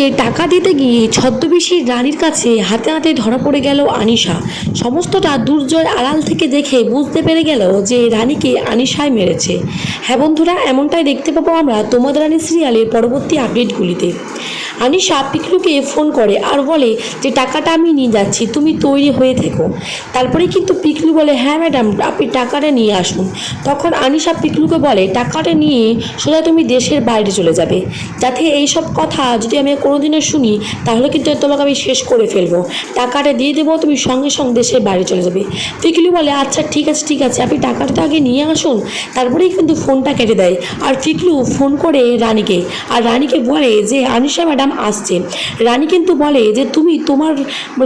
পিকলুকে টাকা দিতে গিয়ে ছদ্মবেশী রানীর কাছে হাতে হাতে ধরা পড়ে গেল আনিশা। সমস্তটা দুর্জয় আড়াল থেকে দেখে বুঝতে পেরে গেল যে রানীকে আনিশায় মেরেছে। হ্যাঁ বন্ধুরা, এমনটাই দেখতে পাবো আমরা তোমাদের রানী সিরিয়ালের পরবর্তী আপডেটগুলিতে আনিশা পিকলুকে ফোন করে আর বলে যে, টাকাটা আমি নিয়ে যাচ্ছি, তুমি তৈরি হয়ে থেকো। তারপরে কিন্তু পিকলু বলে হ্যাঁ ম্যাডাম, আপনি টাকাটা নিয়ে আসুন। তখন আনিশা পিকলুকে বলে, টাকাটা নিয়ে সোজা তুমি দেশের বাইরে চলে যাবে। যাতে এইসব কথা যদি আমি কোনোদিনও শুনি, তাহলে কিন্তু তোমাকে আমি শেষ করে ফেলব। টাকাটা দিয়ে দেবো, তুমি সঙ্গে সঙ্গে দেশের বাইরে চলে যাবে। পিকলু বলে আচ্ছা ঠিক আছে ঠিক আছে, আপনি টাকাটা তো আগে নিয়ে আসুন। তারপরেই কিন্তু ফোনটা কেটে দেয়। আর পিকলু ফোন করে রানীকে। আর রানীকে বলে যে আনিশা ম্যাডাম আসছে। রানী কিন্তু বলে যে, তুমি তোমার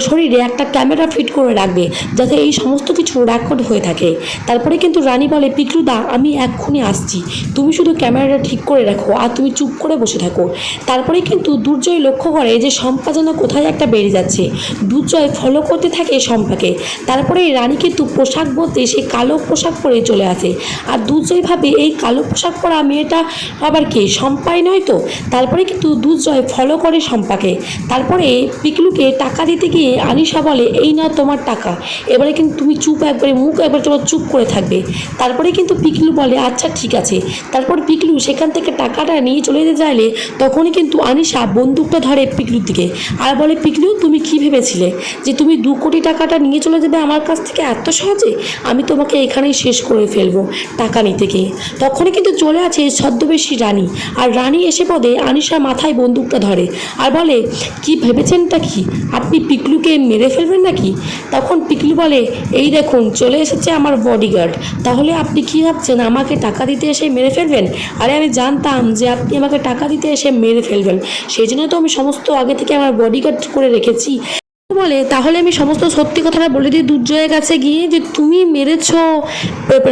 শরীরে একটা ক্যামেরা ফিট করে রাখবে, যাতে এই সমস্ত কিছু রেকর্ড হয়ে থাকে। তারপরে কিন্তু রানী বলে, পিকলুদা, আমি এক্ষুনি আসছি। তুমি শুধু ক্যামেরাটা ঠিক করে রাখো আর তুমি চুপ করে বসে থাকো। তারপরে কিন্তু দুর্জয় লক্ষ্য করে যে, শম্পা যেন কোথায় একটা বেরিয়ে যাচ্ছে। দুর্জয় ফলো করতে থাকে শম্পাকে। তারপরে রানী কিন্তু পোশাক বলতে সে কালো পোশাক পরে চলে আসে। আর দুর্জয় ভাবে, এই কালো পোশাক পরা মেয়েটা আবার কে? শম্পাই নয় তো? তারপরে কিন্তু দুর্জয় ফলো করে শম্পাকে তারপরে পিকলুকে টাকা দিতে গিয়ে আনিশা বলে, এই না তোমার টাকা। এবারে কিন্তু তুমি চুপ একবারে, মুখ একবার তোমার চুপ করে থাকবে। তারপরে কিন্তু পিকলু বলে আচ্ছা ঠিক আছে। তারপর পিকলু সেখান থেকে টাকাটা নিয়ে চলে যেতে চাইলে তখনই কিন্তু আনিশা বন্দুকটা ধরে পিকলুর দিকে। আর বলে, পিকলু, তুমি কি ভেবেছিলে যে তুমি দু কোটি টাকাটা নিয়ে চলে যাবে আমার কাছ থেকে এত সহজে? আমি তোমাকে এখানেই শেষ করে ফেলব টাকা নিতে গিয়ে। তখনই কিন্তু চলে আছে ছদ্মবেশী রানী। আর রানী এসে পদে আনিশার মাথায় বন্দুকটা ধরে। আর বলে, কি ভেবেছেনটা কি? আপনি পিকলুকে মেরে ফেলবেন নাকি? তখন পিকলু বলে, এই দেখুন, চলে এসেছে আমার বডিগার্ড তাহলে আপনি কি ভাবছেন, আমাকে টাকা দিতে এসে মেরে ফেলবেন? আরে আমি জানতাম যে আপনি আমাকে টাকা দিতে এসে মেরে ফেলবেন। সেই জন্য তো আমি সমস্ত আগে থেকে আমার বডিগার্ড করে রেখেছি। বলে, তাহলে আমি সমস্ত সত্যি কথাটা বলে দিই দুর্জয়ের কাছে গিয়ে যে তুমি মেরেছো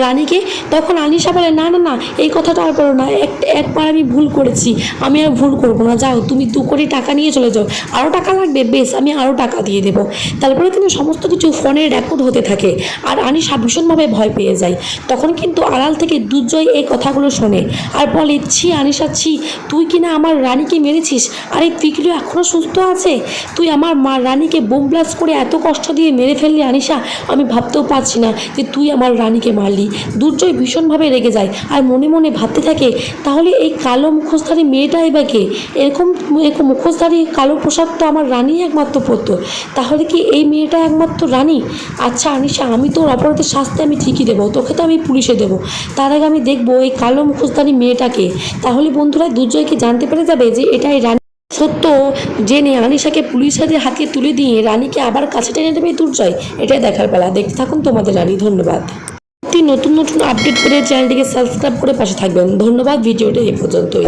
রানীকে। তখন আনিশা বলে, না না না, এই কথাটা আর করো না, এক, একবার আমি ভুল করেছি, আমি আর ভুল করব না। যাও, তুমি দু কোটি টাকা নিয়ে চলে যাও। আরও টাকা লাগবে? বেশ, আমি আরও টাকা দিয়ে দেবো। তারপরে কিন্তু সমস্ত কিছু ফোনে রেকর্ড হতে থাকে, আর আনিশা ভীষণভাবে ভয় পেয়ে যায়। তখন কিন্তু আড়াল থেকে দুর্জয় এই কথাগুলো শোনে, আর বলে, ছি, আনিশা, ছি, তুই কি না আমার রানীকে মেরেছিস? আরে, পিকলু এখনও সুস্থ আছে? তুই আমার মা রানীকে বোম ব্লাস্ট করে এত কষ্ট দিয়ে মেরে ফেললি আনিশা, আমি ভাবতেও পারছি না যে তুই আমার রানীকে মারলি। দুর্জয় ভীষণভাবে রেগে যায় আর মনে মনে ভাবতে থাকে, তাহলে এই কালো মুখোশধারী মেয়েটাই বা কে? এরকম এরকম মুখোশধারী কালো পোশাক তো আমার রানী একমাত্র পরতো। তাহলে কি এই মেয়েটা একমাত্র রানী? আচ্ছা আনিশা, আমি তোর অপরাধের শাস্তি আমি ঠিকই দেবো, তোকে তো আমি পুলিশে দেবো। তার আগে আমি দেখব এই কালো মুখোশধারী মেয়েটাকে তাহলে বন্ধুরা, দুর্জয়কে জানতে পেরে যাবে যে এটাই রানী। সত্য, জেনে আনিশাকে পুলিশ হাতে তুলে দিয়ে রানীকে আবার কাছে টেনে দেবে দুর্জয়, এটাই দেখার বেলা। দেখতে থাকুন তোমাদের রানী, ধন্যবাদ। নতুন নতুন আপডেট করে চ্যানেলটিকে সাবস্ক্রাইব করে পাশে থাকবেন। ধন্যবাদ, ভিডিওটা এ পর্যন্তই।